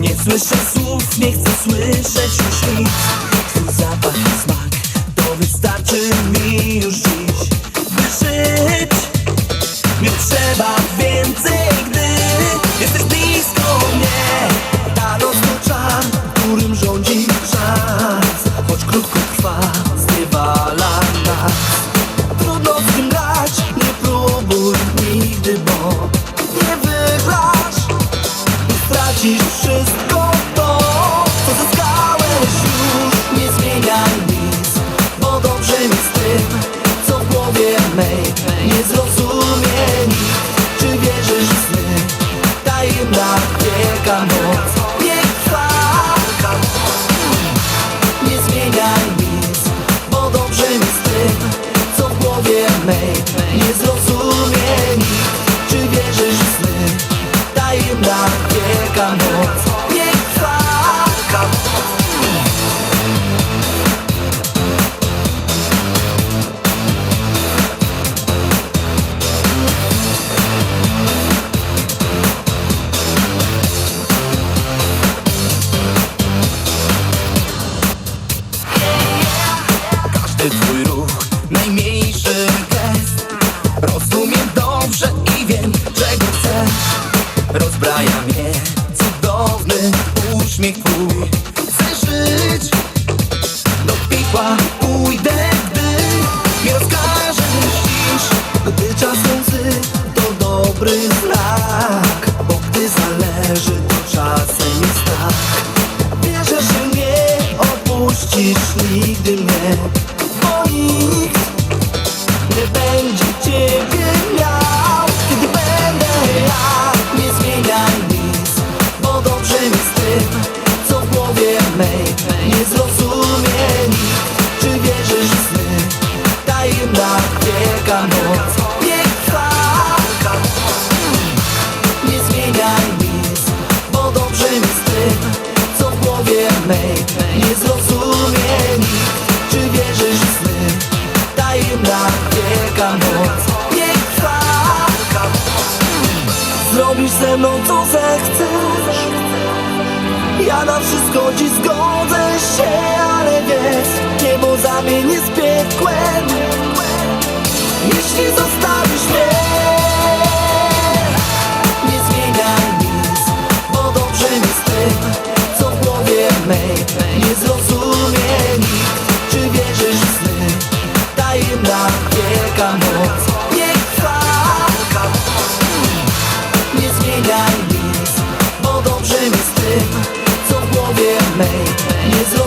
Nie słyszę słów, nie chcę słyszeć już nic. Wszystko to, co zyskałeś już. Nie zmieniaj nic, bo dobrze mi z tym, co w głowie mej. Nie zrozumie czy wierzysz w sny Tajemna wielka noc nie zmieniaj nic, bo dobrze mi z tym, co w głowie Nie zrozumie nikt, czy wierzysz w sny Tajemna wielka noc uśmiech twój Chcę żyć. Do piekła pójdę, gdy mi rozkażesz dziś. Gdy czas łzy to dobry znak. Bo gdy zależy to czasem jest tak. Wierzę, że nie opuścisz nigdy mnie. Bo nikt nie będzie ciebie zrozumie Czy wierzysz w sny? Tajemna wielka noc Nie trwa. Nie zmieniaj nic Bo dobrze mi z tym Co w głowie mej. Nie zrozumie nikt Czy wierzysz w sny? Tajemna wielka noc Nie trwa. Zrobisz ze mną co zechcesz. Ja na wszystko dziś Nie zrozumie nikt, czy wierzysz w sny? Tajemna wielka moc Niech trwa Nie zmieniaj nic, bo dobrze mi z tym Co w głowie mej Nie